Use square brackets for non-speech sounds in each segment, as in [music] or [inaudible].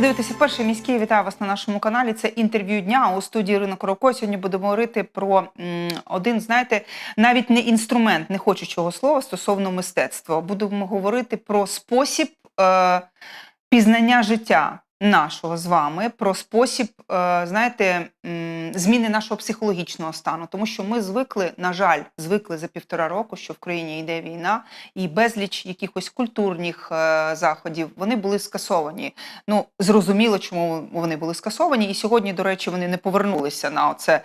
Ви дивитеся перший міський. Вітаю вас на нашому каналі. Це інтерв'ю дня у студії Ринок Роко. Сьогодні будемо говорити про один, знаєте, навіть не інструмент, не хочу чого слова стосовно мистецтва. Будемо говорити про спосіб е, пізнання життя нашого з вами, про спосіб, е, знаєте, зміни нашого психологічного стану. Тому що ми звикли, на жаль, звикли за півтора року, що в країні йде війна, і безліч якихось культурних е, заходів вони були скасовані. Ну, зрозуміло, чому вони були скасовані. І сьогодні, до речі, вони не повернулися на оце е,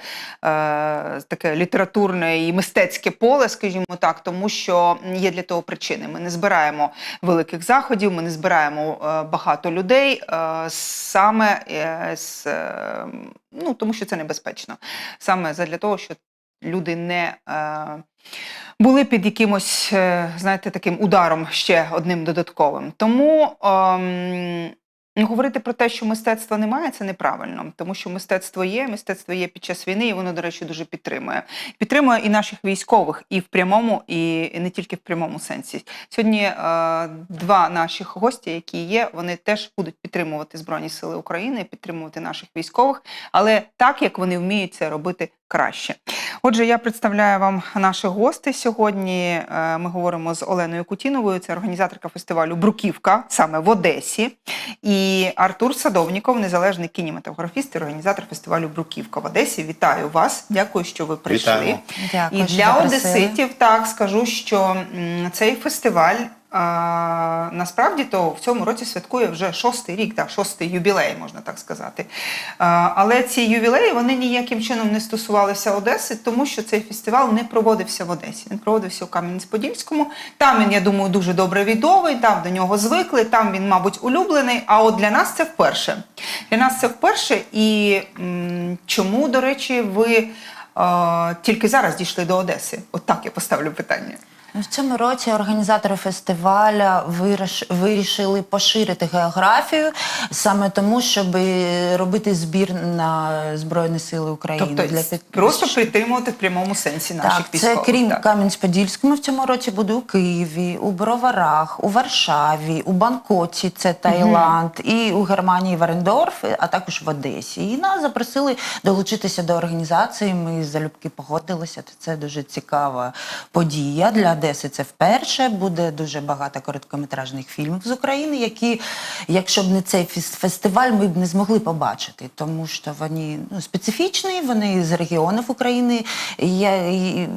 таке літературне і мистецьке поле, скажімо так, тому що є для того причини. Ми не збираємо великих заходів, ми не збираємо е, багато людей е, саме е, з, е, ну, тому що це небезпечно. Саме задля того, що люди не. Е, були під якимось, е, знаєте, таким ударом ще одним додатковим. Тому ну, говорити про те, що мистецтва немає, це неправильно, тому що мистецтво є, мистецтво є під час війни, і воно, до речі, дуже підтримує. Підтримує і наших військових, і в прямому, і не тільки в прямому сенсі. Сьогодні е, два наших гості, які є, вони теж будуть підтримувати Збройні Сили України, підтримувати наших військових, але так, як вони вміють це робити краще. Отже, я представляю вам наших гостей сьогодні. Е, Ми говоримо з Оленою Кутіновою, це організаторка фестивалю Бруківка саме в Одесі. І Артур Садовніков, незалежний кінематографіст і організатор фестивалю Бруківка в Одесі. Вітаю вас! Дякую, що ви прийшли. Вітаємо. Дякую, І що для запросили. одеситів так скажу, що цей фестиваль. Насправді то в цьому році святкує вже шостий рік, так, шостий юбілей, можна так сказати. Але ці ювілеї вони ніяким чином не стосувалися Одеси, тому що цей фестиваль не проводився в Одесі. Він проводився у Кам'янець-Подільському. Там він, я думаю, дуже добре відомий, там до нього звикли, там він, мабуть, улюблений. А от для нас це вперше. Для нас це вперше. І м, чому, до речі, ви тільки зараз дійшли до Одеси? От так я поставлю питання. В цьому році організатори фестиваля виріш- вирішили поширити географію саме тому, щоб робити збір на Збройні Сили України Тобто для під... просто підтримувати в прямому сенсі наших Так, це крім так. Кам'янець-Подільському в цьому році буде у Києві, у Броварах, у Варшаві, у Бангкоці, це Таїланд, і у Германії Варендорф, а також в Одесі. І нас запросили долучитися до організації. Ми залюбки погодилися. Це дуже цікава подія для Одеси. Це вперше буде дуже багато короткометражних фільмів з України, які, якщо б не цей фес- фестиваль, ми б не змогли побачити, тому що вони ну, специфічні, вони з регіонів України. Я, і,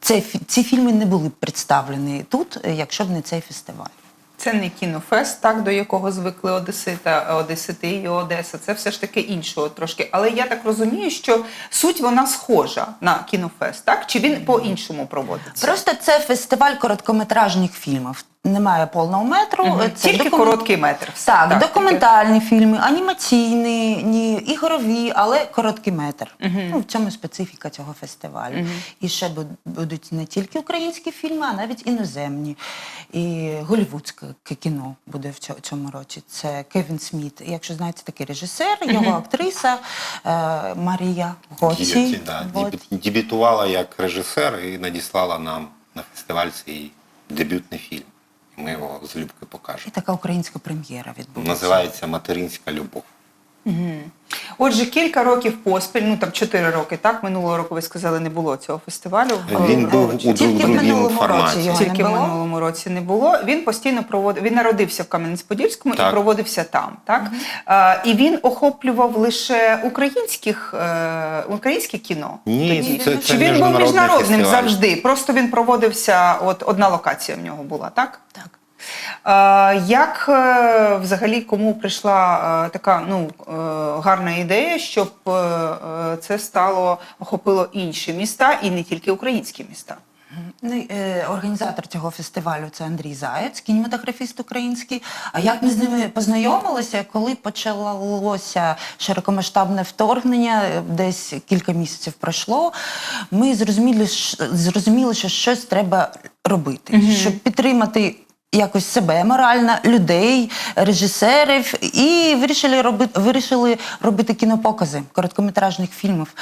це, ці фільми не були б представлені тут, якщо б не цей фестиваль. Це не кінофест, так до якого звикли Одесита, Одесити і Одеса. Це все ж таки іншого трошки. Але я так розумію, що суть вона схожа на кінофест, так? Чи він по-іншому проводиться? Просто це фестиваль короткометражних фільмів. Немає повного метру. Мгм. Це Тільки документ- короткий метр. все. Так, таке. документальні фільми, анімаційні, ні, ігрові, але короткий метр. Ну, в цьому специфіка цього фестивалю. І ще будуть не тільки українські фільми, а навіть іноземні. І голівудське кіно буде в цьо- цьому році. Це Кевін Сміт. Якщо знаєте, такий режисер, його актриса е, Марія Гоці. Да. Вот. Дебютувала як режисер і надіслала нам на фестиваль свій дебютний фільм. І ми його залюбки І покажемо. така українська прем'єра відбудеться. Називається Материнська любов. Отже, кілька років поспіль, ну там чотири роки, так минулого року ви сказали, не було цього фестивалю. в Він був у Тільки в минулому форматі. році його Тільки не в минулому році не було. Він постійно проводив. Він народився в Кам'янець-Подільському і проводився там. Так Е, і він охоплював лише українських е, українське кіно. Ні, тоді? це- це Чи він був міжнародним фестиваль. завжди? Просто він проводився. От одна локація в нього була, так? Так. Е, Як е, взагалі кому прийшла е, така ну гарна ідея, щоб це стало охопило інші міста і не тільки українські міста? Ну, Організатор цього фестивалю це Андрій Заєць, кінематографіст український. А як ми з ними познайомилися, коли почалося широкомасштабне вторгнення, десь кілька місяців пройшло, ми зрозуміли, зрозуміли що щось треба робити, щоб підтримати. Якось себе морально, людей, режисерів, і вирішили робити, вирішили робити кінопокази короткометражних фільмів.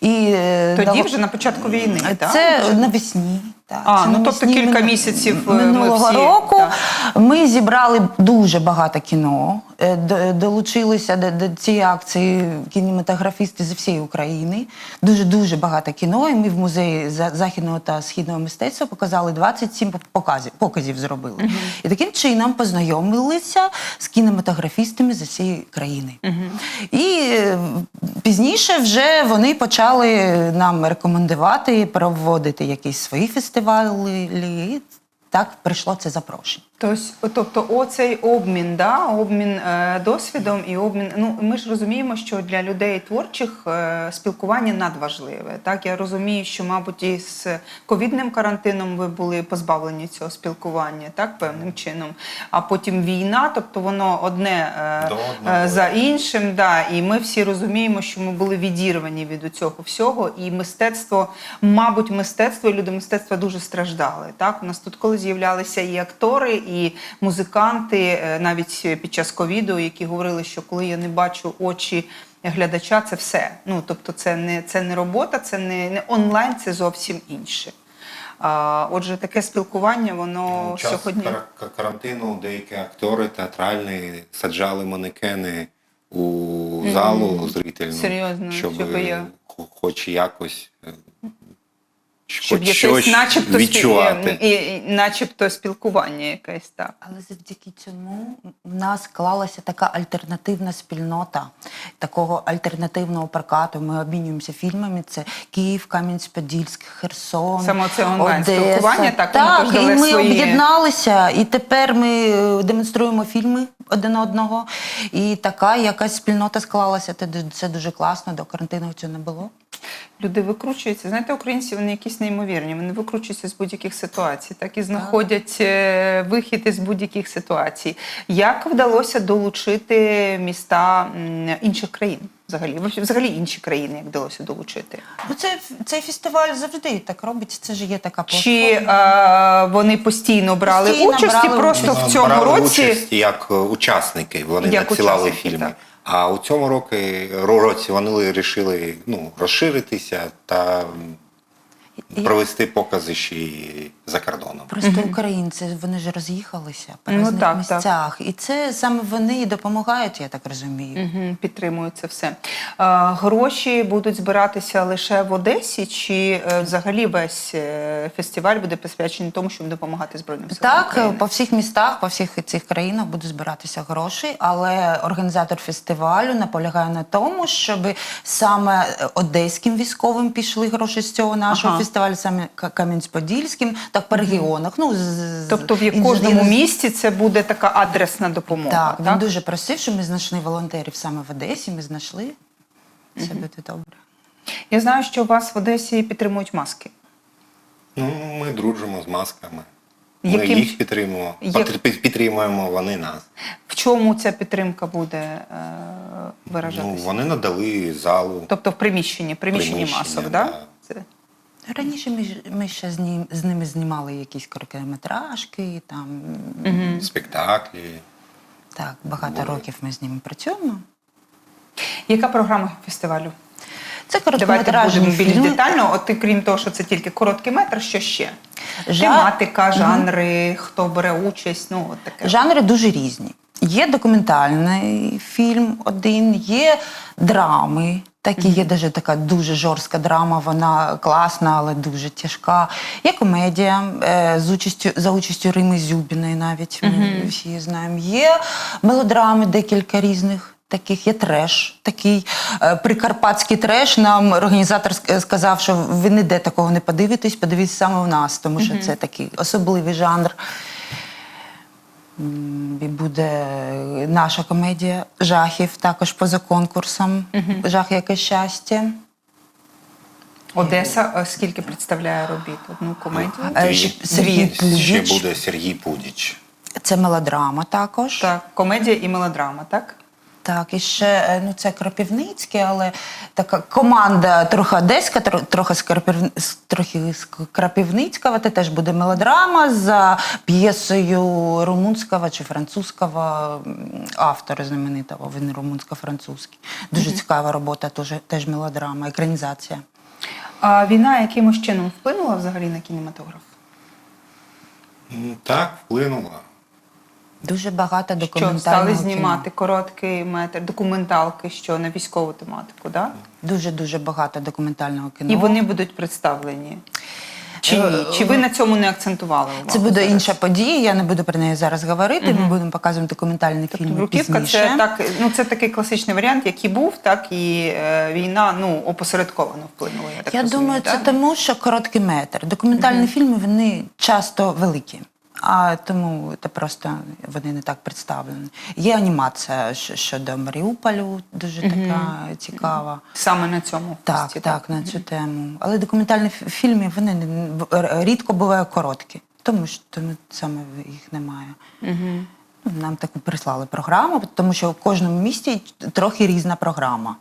І, е, Тоді дало- вже на початку війни, так? це навесні. Так, А, це ну, тобто кілька мину- місяців, е, ми всі, року. так. Ми зібрали дуже багато кіно. Е, Долучилися до, до цієї акції кінематографісти з всієї України. Дуже дуже багато кіно. І ми в музеї західного та східного мистецтва показали 27 показів, показів зробили. І таким чином познайомилися з кінематографістами з усієї країни. І е, пізніше вже вони почали нам рекомендувати проводити якісь свої фестивалі. І так прийшло це запрошення. Тобто, тобто оцей обмін, да, обмін е, досвідом і обмін. Ну ми ж розуміємо, що для людей творчих е, спілкування надважливе. Так я розумію, що, мабуть, і з ковідним карантином ви були позбавлені цього спілкування, так певним чином. А потім війна, тобто воно одне е, До е, за іншим. Да, і ми всі розуміємо, що ми були відірвані від цього всього. І мистецтво, мабуть, мистецтво і люди мистецтва дуже страждали. Так, у нас тут коли з'являлися і актори, і музиканти, е, навіть під час ковіду, які говорили, що коли я не бачу очі. Глядача це все. Ну тобто, це не це не робота, це не, не онлайн, це зовсім інше. А, отже, таке спілкування, воно Ну, час сьогодні. кар- кар- карантину деякі актори театральні саджали манекени у залу зрительну, Серйозно, щоб, щоб я- хоч якось е, Щоб хоч якесь щось начебто, відчувати. і, і, начебто спілкування якесь так. Але завдяки цьому в нас склалася така альтернативна спільнота, такого альтернативного прокату. Ми обмінюємося фільмами. Це Київ, Кам'янець-Подільськ, Херсон. Саме це онлайн-спілкування, так, так і ми свої- об'єдналися, і тепер ми е, демонструємо фільми один одного. І така якась спільнота склалася. Це дуже класно. До карантину цього не було. Люди викручуються. Знаєте, українці вони якісь неймовірні. Вони викручуються з будь-яких ситуацій, так і знаходять е, вихід із будь-яких ситуацій. Як вдалося долучити міста інших країн? Взагалі, взагалі інші країни, як вдалося долучити? Ну, це, цей фестиваль завжди так робить. Це ж є така Чи платформа. е, вони постійно брали Постійно участь і просто участь. в цьому брали році участь як е, учасники, вони Як надсилали учасники, фільми. так. А у цьому році вони вирішили ну, розширитися та провести покази ще й за кордоном. Просто українці вони ж роз'їхалися по Ну, різних так, так. місцях, і це саме вони і допомагають, я так розумію. Угу, підтримую це все. Е, гроші будуть збиратися лише в Одесі, чи е, взагалі весь е, фестиваль буде присвячений тому, щоб допомагати Збройним силам Так, України? по всіх містах, по всіх цих країнах будуть збиратися гроші, але організатор фестивалю наполягає на тому, щоб саме одеським військовим пішли гроші з цього нашого Ага. фестивалю, саме К- Кам'янець-Подільським, так по регіонах. Ну, з- Тобто в кожному ін- місті це буде така адресна допомога. Так, він дуже просив, щоб ми знайшли волонтерів саме в Одесі. Ми знайшли. Це буде добре. Я знаю, що у вас в Одесі підтримують маски. Ну, ми дружимо з масками. Ми Яким- їх підтримуємо, Як- підтримуємо вони нас. В чому ця підтримка буде е, Ну, вони надали залу. Тобто в приміщенні, приміщенні Приміщення, масок, да? да. Раніше ми, ж- ми ще з, ним, з ними знімали якісь короткометражки, там спектаклі. так, багато Були. років ми з ними працюємо. Яка програма фестивалю? Це Давайте короткометражний будемо більш фільм. детально. От крім того, що це тільки короткий метр, що ще? Жа- Тематика, жанри, хто бере участь, ну от таке. Жанри дуже різні. Є документальний фільм один, є драми. Такі є даже така дуже жорстка драма, вона класна, але дуже тяжка. Є комедія е, з участю за участю Рими Зюбіної, навіть ми всі знаємо. Є мелодрами, декілька різних. Таких є треш, такий е, прикарпатський треш. Нам організатор сказав, що ви ніде такого не подивитесь, подивіться саме в нас, тому що це такий особливий жанр. І буде наша комедія жахів, також поза конкурсом. Жах яке щастя. Одеса е, скільки представляє робіт? Одну комедію? Е, Дві. Сергій Пудіч. Ще буде Сергій Пудіч. Це мелодрама також. Так, комедія і мелодрама, так? Так, і ще е, ну це Кропівницьке, але така команда трохи одеська, трохи з Кропів- трохи з Крапівницького. Це теж буде мелодрама за п'єсою румунського чи французького автора знаменитого. Він румунсько-французький. Дуже цікава робота, теж, теж мелодрама, екранізація. А війна якимось чином вплинула взагалі на кінематограф? Так, вплинула. Дуже багато Що документального стали кіно. знімати короткий метр, документалки, що на військову тематику, да? Дуже дуже багато документального кіно. І вони будуть представлені. Чи Е, ні? Чи ви на цьому не акцентували увагу? Це буде зараз? інша подія. Я не буду про неї зараз говорити. Ми будемо показувати документальний Тобто фільм Бруківка пізніше. це так, ну це такий класичний варіант, який був, так і е, війна ну опосередковано вплинула. Я так Я розумію, думаю, це тому, що короткий метр. Документальні фільми вони часто великі. А тому це просто вони не так представлені. Є анімація щодо Маріуполю, дуже така цікава. саме на цьому Так, фесті, так, на цю тему. Але документальні фільми вони не- рідко бувають короткі, тому що тому саме їх немає. Нам таку прислали програму, тому що в кожному місті трохи різна програма.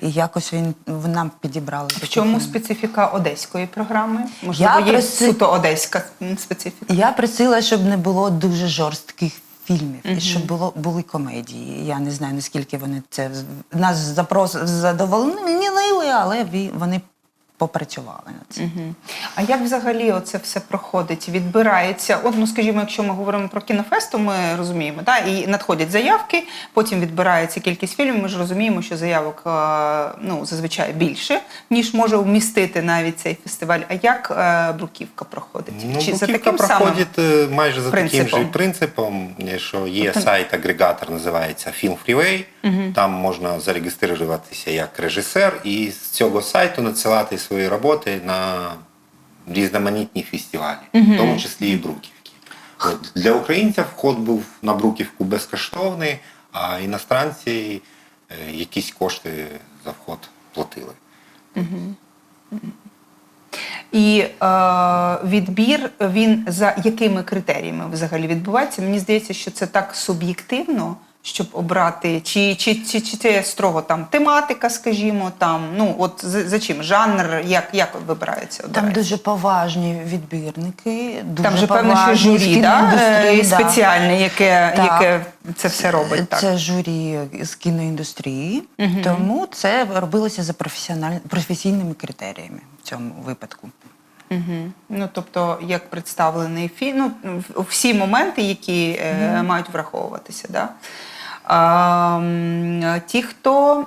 І якось він в- нам підібрали. В чому специфіка одеської програми? Можливо, Я є суто одеська специфіка. Я просила, щоб не було дуже жорстких фільмів, і щоб було були комедії. Я не знаю наскільки вони це нас запрос задовольнили, але вони попрацювали над цим. Мгм. А як взагалі оце все проходить? Відбирається? От, ну скажімо, якщо ми говоримо про кінофест, то ми розуміємо, да? і надходять заявки, потім відбирається кількість фільмів. Ми ж розуміємо, що заявок е, ну, зазвичай більше, ніж може вмістити навіть цей фестиваль. А як е, бруківка проходить? Ну, Чи за Бруківка таким проходить е, майже за таким принципом? же принципом, що є Тобто- сайт-агрегатор, називається Film Freeway. Там можна зареєструватися як режисер і з цього сайту надсилати свої роботи на різноманітні фестивалі, в тому числі і Бруківки. От, для українців вход був на Бруківку безкоштовний, а іностранці е, якісь кошти за вход платили. І е, відбір він за якими критеріями взагалі відбувається? Мені здається, що це так суб'єктивно, щоб обрати, чи, чи, чи, чи це строго там тематика, скажімо, там ну от за, за чим жанр, як, як вибирається? Там дуже поважні відбірники, дуже Там же певно, що журі да? е, да. спеціальне, яке, Так. яке це все робить. Так. Це журі з кіноіндустрії, тому це робилося за професіональ... професійними критеріями в цьому випадку. Угу. Ну, тобто, як представлений фільм, ну, всі моменти, які е, мають враховуватися. Да? Ті, хто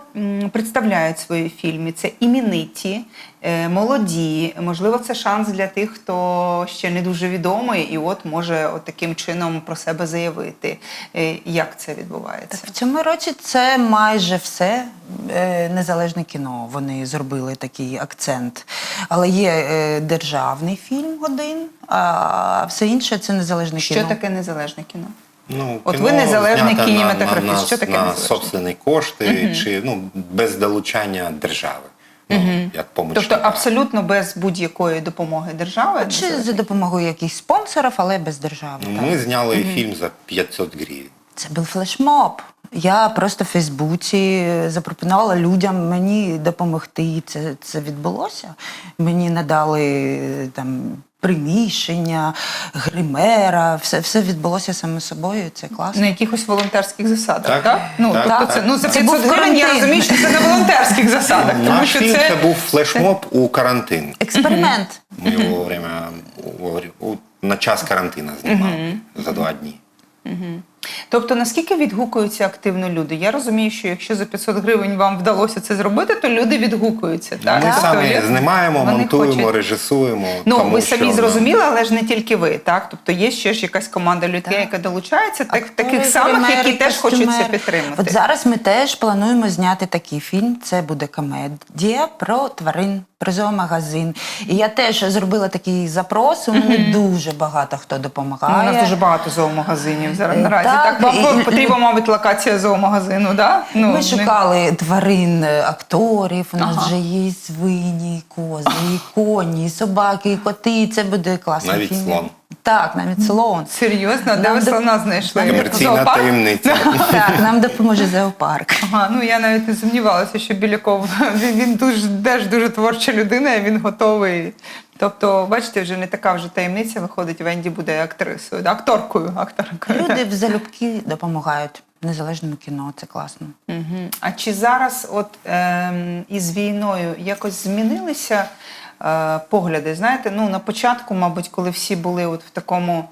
представляють свої фільми, це імениті, е, молоді. Можливо, це шанс для тих, хто ще не дуже відомий, і от може от таким чином про себе заявити. Е, Як це відбувається? В цьому році це майже все е, незалежне кіно. Вони зробили такий акцент. Але є державний фільм один, а все інше це незалежне Що кіно. таке незалежне кіно? Ну, От ви незалежний кінематографіст. На, на, Що таке на собственні кошти чи ну, без долучання держави. Ну, як помічника. Тобто абсолютно без будь-якої допомоги держави. Чи за допомогою якихось спонсорів, але без держави. Ну, так. Ми зняли фільм за 500 гривень. Це був флешмоб. Я просто в Фейсбуці запропонувала людям мені допомогти. Це, це відбулося. Мені надали там приміщення, гримера, все, все відбулося саме собою. і Це класно. на якихось волонтерських засадах, так? Так, Ну, так, тобто так. це ну це, Це 500 був гривень я розумію, що це на волонтерських засадах, тому Наш що фільм це це був флешмоб у карантин. Експеримент. Ми його во время, у- у- на час карантину знімали за два дні. Тобто, наскільки відгукуються активно люди? Я розумію, що якщо за 500 гривень вам вдалося це зробити, то люди відгукуються. Так? Ми Тобто, самі знімаємо, монтуємо, хочуть- режисуємо. Ну, тому ви самі нам- зрозуміли, але ж не тільки ви, так? Тобто є ще ж якась команда людей, Так. яка долучається, так, Актори, таких самих, які теж хочуть це підтримати. От зараз ми теж плануємо зняти такий фільм. Це буде комедія про тварин, про зоомагазин. І я теж зробила такий запрос. У мене дуже багато хто Ну, у нас дуже багато зоомагазинів зараз Е, наразі. так, Так, вам і- потрібна, мабуть, локація зоомагазину, да? Ну, Ми не- шукали тварин, е, акторів. У нас Ага. вже є свині, і кози, і коні, і собаки, і коти. І Це буде класний Навіть фільм. слон. Так, навіть слон. Серйозно, де ви слона знайшли? Комерційна таємниця. [laughs] Так, нам допоможе зоопарк. Ага, ну я навіть не сумнівалася, що Біляков [laughs] він, він дуже теж дуже творча людина, і він готовий. Тобто, бачите, вже не така вже таємниця виходить, Венді буде актрисою, да? акторкою. акторкою Люди в залюбки допомагають незалежному кіно. Це класно. Мгм. А чи зараз, от ем, із війною, якось змінилися е, погляди? Знаєте, ну на початку, мабуть, коли всі були от в такому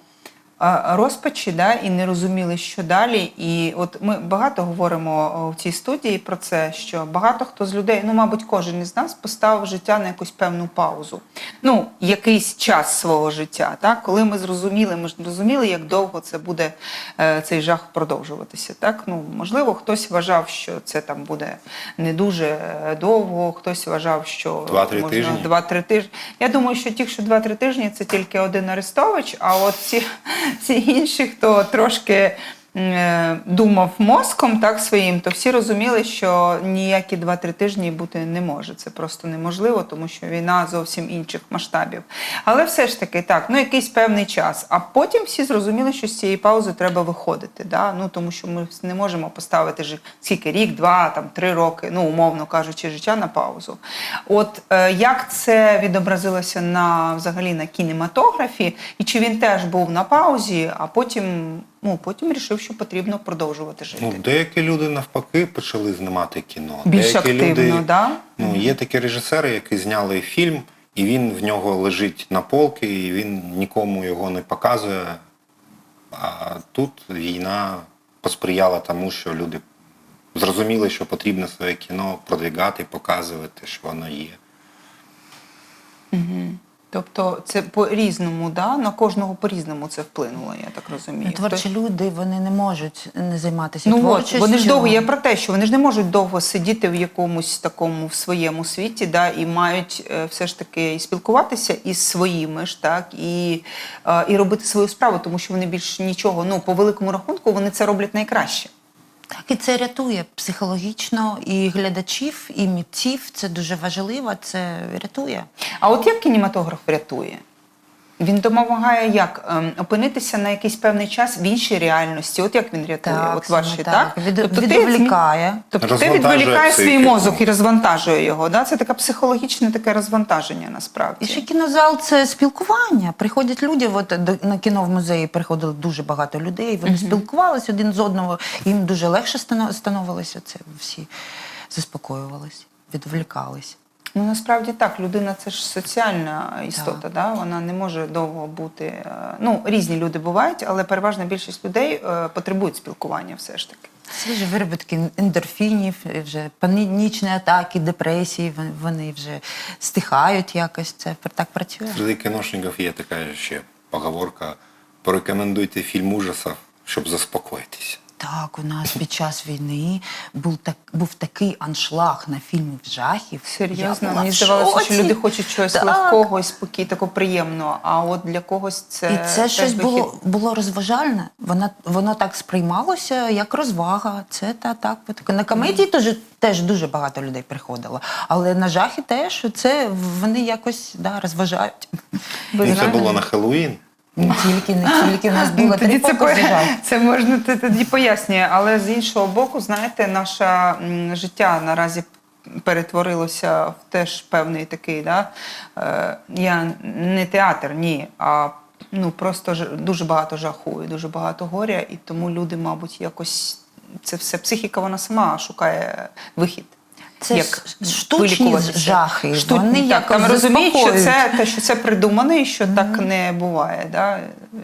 розпачі, да, і не розуміли, що далі. І от ми багато говоримо в цій студії про це, що багато хто з людей, ну, мабуть, кожен із нас поставив життя на якусь певну паузу. Ну, якийсь час свого життя. Так? Коли ми зрозуміли, ми ж не розуміли, як довго це буде е, цей жах продовжуватися. Так? Ну, можливо, хтось вважав, що це там буде не дуже е, довго, хтось вважав, що Два-три можна тижні. два-три тижні. Я думаю, що ті, що два-три тижні, це тільки один Арестович, а от всі, всі інші, хто трошки думав мозком так своїм, то всі розуміли, що ніякі два-три тижні бути не може. Це просто неможливо, тому що війна зовсім інших масштабів. Але все ж таки так, ну якийсь певний час. А потім всі зрозуміли, що з цієї паузи треба виходити. Да? Ну тому що ми не можемо поставити ж скільки рік, два, там три роки, ну умовно кажучи, життя на паузу. От е, як це відобразилося на взагалі на кінематографі, і чи він теж був на паузі, а потім, ну потім рішив, що потрібно продовжувати жити. Ну, деякі люди навпаки почали знімати кіно. Більш деякі активно, люди, да? Ну, є такі режисери, які зняли фільм, і він в нього лежить на полки, і він нікому його не показує. А тут війна посприяла тому, що люди зрозуміли, що потрібно своє кіно продвигати, показувати, що воно є. Тобто це по-різному, да? на кожного по-різному це вплинуло, я так розумію. Творчі люди вони не можуть не займатися Ну творчістю. вони ж довго, я про те, що вони ж не можуть довго сидіти в якомусь такому в своєму світі, да, і мають е, все ж таки і спілкуватися із своїми ж, так, і, е, і робити свою справу, тому що вони більш нічого, ну, по великому рахунку, вони це роблять найкраще. Так, і це рятує психологічно і глядачів, і митців. Це дуже важливо, це рятує. А от як кінематограф рятує? Він допомагає як ем, опинитися на якийсь певний час в іншій реальності. От як він рятує? от саме ваші, так? Від, Тобто ти відволікає. Тобто ти Розвантажує відволікаєш свій психіку. мозок і розвантажує його. Да? Це таке психологічне таке розвантаження насправді. І ще кінозал це спілкування. Приходять люди. От до- на кіно в музеї приходило дуже багато людей. Вони спілкувалися один з одного. Їм дуже легше стано- становилося це. Всі заспокоювалися, відволікалися. Ну насправді так, людина це ж соціальна істота, да? вона не може довго бути. е, Ну, різні люди бувають, але переважна більшість людей е, потребують спілкування все ж таки. Свіжі виробітки ендорфінів, вже панічні атаки, депресії, вони вже стихають якось. Це так працює. Серед кіношників є така ще поговорка: порекомендуйте фільм ужасів, щоб заспокоїтися. Так, у нас під час війни був так був такий аншлаг на фільми жахів. Серйозно, мені в здавалося, що люди хочуть чогось Так. легкого і спокійного, такого приємного. А от для когось це І це щось вихід. було, було розважальне. Воно, воно так сприймалося, як розвага. Це та так. На комедії теж, теж дуже багато людей приходило. Але на жахи теж це вони якось да, розважають. Ну, це було на Хеллоуін. Не тільки, не тільки у нас було Тоді три це, [laughs] це можна т- тоді пояснює, але з іншого боку, знаєте, наше життя наразі перетворилося в теж певний такий, да? е, я не театр, ні, а ну, просто ж, дуже багато жаху і дуже багато горя, і тому люди, мабуть, якось це все психіка, вона сама шукає вихід. Це як штучні жахи, Штучні, вони так, там розуміють, що це, те, що це придумано і що так не буває, да?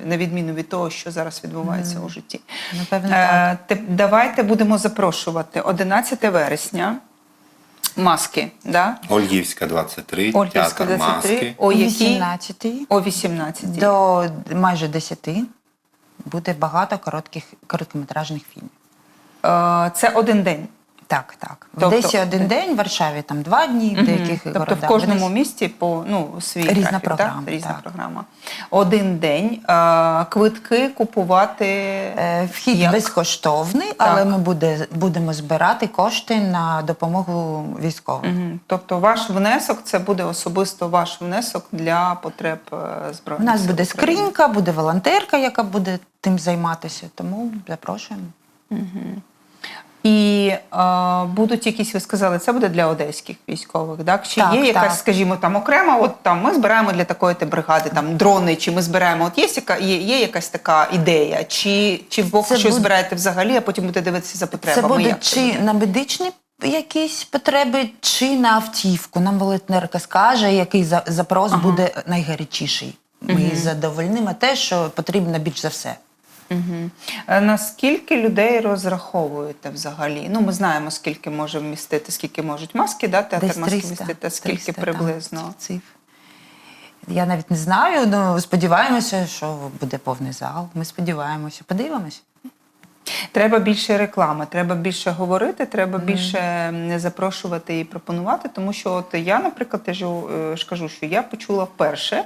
на відміну від того, що зараз відбувається у житті. Напевно, Е, давайте будемо запрошувати 11 вересня. Маски, да? Ольгівська 23, Ольгівська театр 23, маски. о О 18 О 18. до майже 10 буде багато коротких короткометражних фільмів. Е, це один день. Так, так. В Тобто- Одесі один день, в Варшаві там два дні, в деяких Тобто в кожному Одесі- місті по ну свій Різна графік, програма, Так? Різна так. програма. Один день. Е, квитки купувати. Е, Вхід як? безкоштовний, але ми буде, будемо збирати кошти на допомогу військовим. Мгм. Тобто ваш внесок це буде особисто ваш внесок для потреб е, У збройних нас сил буде України. скринька, буде волонтерка, яка буде тим займатися. Тому запрошуємо. І е, будуть якісь, ви сказали, це буде для одеських військових, так? Чи Так, є якась, так. скажімо, там окрема, от там ми збираємо для такої то бригади там дрони, чи ми збираємо, от є, яка, є, є якась така ідея, чи, чи Бог Це щось буде- збираєте взагалі, а потім будете дивитися за потребами? Це буде Як чи на медичні якісь потреби, чи на автівку. Нам волонтерка скаже, який за- запрос буде найгарячіший. Ми задовольнимо те, що потрібно більш за все. Мгм. Е, Наскільки людей розраховуєте взагалі? Ну, ми знаємо, скільки може вмістити, скільки можуть маски, да, театр Десь маски 300, вмістити, а скільки 300, так, приблизно? цифр. Я навіть не знаю, але сподіваємося, що буде повний зал. Ми сподіваємося, подивимося. Треба більше реклами, треба більше говорити, треба більше не запрошувати і пропонувати. Тому що от я, наприклад, теж е, ж кажу, що я почула вперше.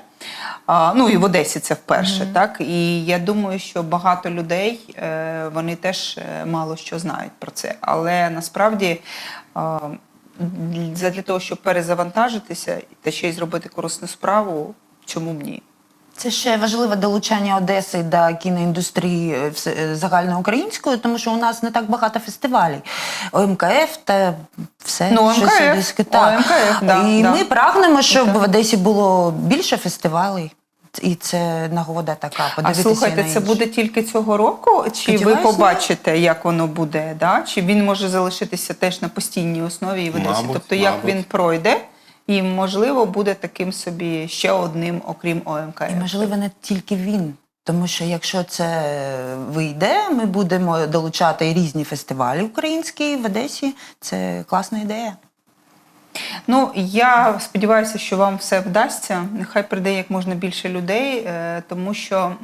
А, ну і в Одесі це вперше, так і я думаю, що багато людей е, вони теж е, мало що знають про це. Але насправді. Для того, щоб перезавантажитися та ще й зробити корисну справу, чому б ні? Це ще важливе долучання Одеси до кіноіндустрії е, е, загальноукраїнської, тому що у нас не так багато фестивалів. ОМКФ та все. Ну, щось ОМКФ, одеське, так. ОМКФ, да, І да. ми прагнемо, щоб Так. в Одесі було більше фестивалів. І це нагода така. А Подивитися слухайте, на це буде тільки цього року? Чи ви побачите, як воно буде? Да? Чи він може залишитися теж на постійній основі і в Одесі? Мабуть, тобто, як мабуть. він пройде, і можливо буде таким собі ще одним, окрім ОМК. І можливо не тільки він. Тому що якщо це вийде, ми будемо долучати різні фестивалі українські в Одесі. Це класна ідея. Ну я сподіваюся, що вам все вдасться. Нехай прийде як можна більше людей, е, тому що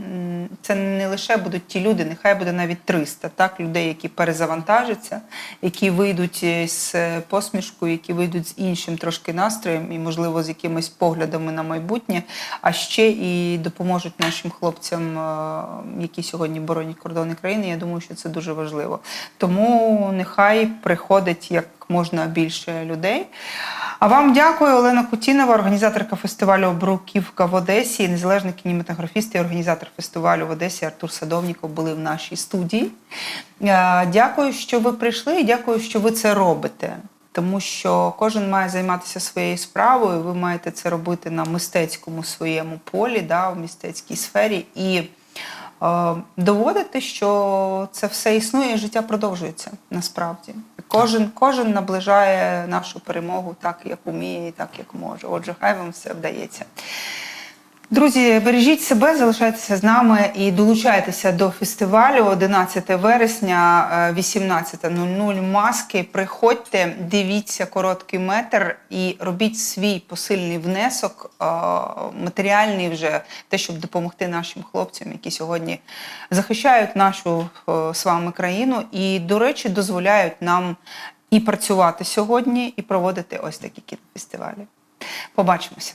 це не лише будуть ті люди, нехай буде навіть 300, так людей, які перезавантажаться, які вийдуть е, з посмішкою, які вийдуть з іншим трошки настроєм і, можливо, з якимись поглядами на майбутнє, а ще і допоможуть нашим хлопцям, е, які сьогодні боронять кордони країни. Я думаю, що це дуже важливо. Тому нехай приходить як можна більше людей. А вам дякую, Олена Кутінова, організаторка фестивалю Бруківка в Одесі, незалежний кінематографіст і організатор фестивалю в Одесі Артур Садовніков були в нашій студії. Е, Дякую, що ви прийшли, і дякую, що ви це робите. Тому що кожен має займатися своєю справою, ви маєте це робити на мистецькому своєму полі, да, в мистецькій сфері. І е, доводити, що це все існує, і життя продовжується насправді. Кожен, кожен наближає нашу перемогу так, як уміє, і так, як може. Отже, хай вам все вдається. Друзі, бережіть себе, залишайтеся з нами і долучайтеся до фестивалю 11 вересня, е, 18.00 маски. Приходьте, дивіться короткий метр і робіть свій посильний внесок, е, матеріальний вже те, щоб допомогти нашим хлопцям, які сьогодні захищають нашу е, з вами країну, і, до речі, дозволяють нам і працювати сьогодні, і проводити ось такі кінофестивалі. Побачимося.